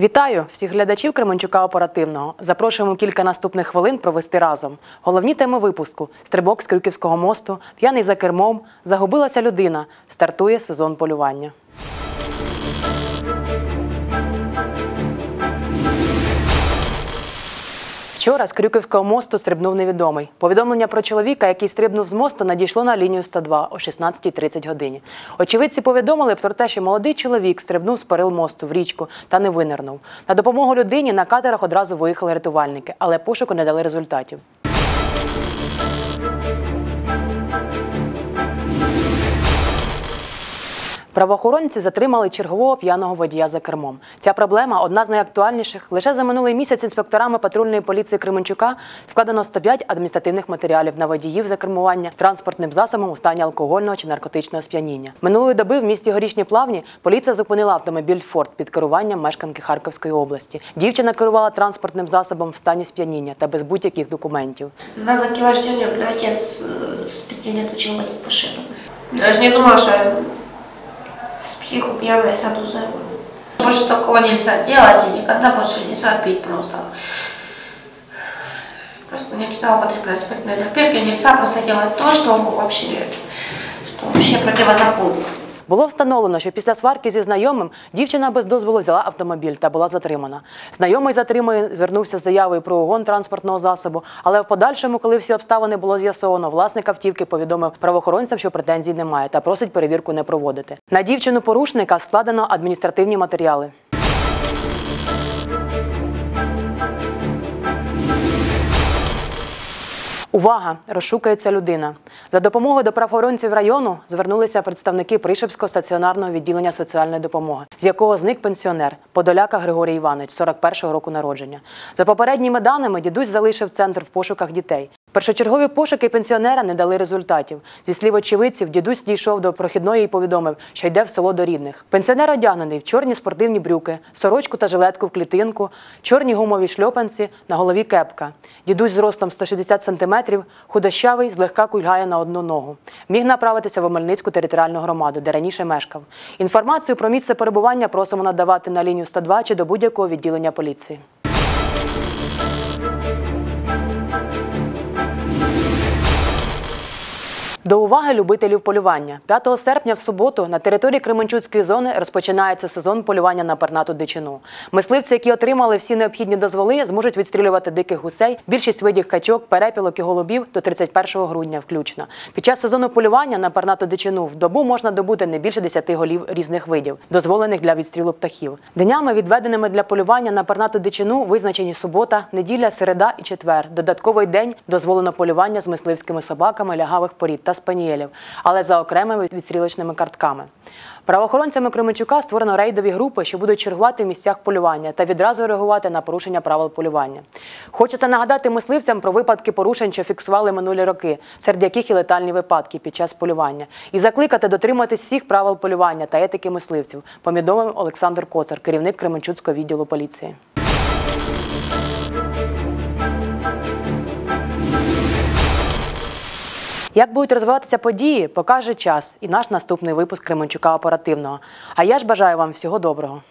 Вітаю всіх глядачів Кременчука оперативного. Запрошуємо кілька наступних хвилин провести разом. Головні теми випуску: стрибок з Крюківського мосту, п'яний за кермом, загубилася людина. Стартує сезон полювання. Вчора з Крюківського мосту стрибнув невідомий. Повідомлення про чоловіка, який стрибнув з мосту, надійшло на лінію 102 о 16.30 годині. Очевидці повідомили про те, що молодий чоловік стрибнув з перил мосту в річку та не винирнув. На допомогу людині на катерах одразу виїхали рятувальники, але пошуку не дали результатів. Правоохоронці затримали чергового п'яного водія за кермом. Ця проблема одна з найактуальніших. Лише за минулий місяць інспекторами патрульної поліції Кременчука складено 105 адміністративних матеріалів на водіїв за кермування транспортним засобом у стані алкогольного чи наркотичного сп'яніння. Минулої доби в місті Горішні Плавні поліція зупинила автомобіль Форд під керуванням мешканки Харківської області. Дівчина керувала транспортним засобом в стані сп'яніння та без будь-яких документів. На закиваждении отец э, с пяти лет учил водить машину. Я же не думала, я с психу пьяная сяду за руль. Больше такого нельзя делать и никогда больше нельзя пить просто. Просто нельзя употреблять спиртные напитки, нельзя просто делать то, что вообще, что вообще противозаконно. Було встановлено, що після сварки зі знайомим дівчина без дозволу взяла автомобіль та була затримана. Знайомий затриманий звернувся з заявою про угон транспортного засобу, але в подальшому, коли всі обставини було з'ясовано, власник автівки повідомив правоохоронцям, що претензій немає, та просить перевірку не проводити. На дівчину порушника складено адміністративні матеріали. Увага! Розшукається людина. За допомогою до правоохоронців району звернулися представники Пришепського стаціонарного відділення соціальної допомоги, з якого зник пенсіонер Подоляка Григорій Іванович, 41-го року народження. За попередніми даними, дідусь залишив центр в пошуках дітей. Першочергові пошуки пенсіонера не дали результатів. Зі слів очевидців, дідусь дійшов до прохідної і повідомив, що йде в село до рідних. Пенсіонер одягнений в чорні спортивні брюки, сорочку та жилетку в клітинку, чорні гумові шльопанці, на голові кепка. Дідусь з ростом 160 см, худощавий, злегка кульгає на одну ногу. Міг направитися в Омельницьку територіальну громаду, де раніше мешкав. Інформацію про місце перебування просимо надавати на лінію 102 чи до будь-якого відділення поліції. До уваги любителів полювання. 5 серпня в суботу на території Кременчуцької зони розпочинається сезон полювання на пернату дичину. Мисливці, які отримали всі необхідні дозволи, зможуть відстрілювати диких гусей, більшість видів качок, перепілок і голубів до 31 грудня включно. Під час сезону полювання на пернату дичину в добу можна добути не більше 10 голів різних видів, дозволених для відстрілу птахів. Днями, відведеними для полювання на пернату дичину, визначені субота, неділя, середа і четвер. Додатковий день дозволено полювання з мисливськими собаками лягавих порід та спанієлів, але за окремими відстрілочними картками. Правоохоронцями Кременчука створено рейдові групи, що будуть чергувати в місцях полювання та відразу реагувати на порушення правил полювання. Хочеться нагадати мисливцям про випадки порушень, що фіксували минулі роки, серед яких і летальні випадки під час полювання, і закликати дотриматись всіх правил полювання та етики мисливців, повідомив Олександр Коцар, керівник Кременчуцького відділу поліції. Як будуть розвиватися події, покаже час і наш наступний випуск Кременчука оперативного. А я ж бажаю вам всього доброго.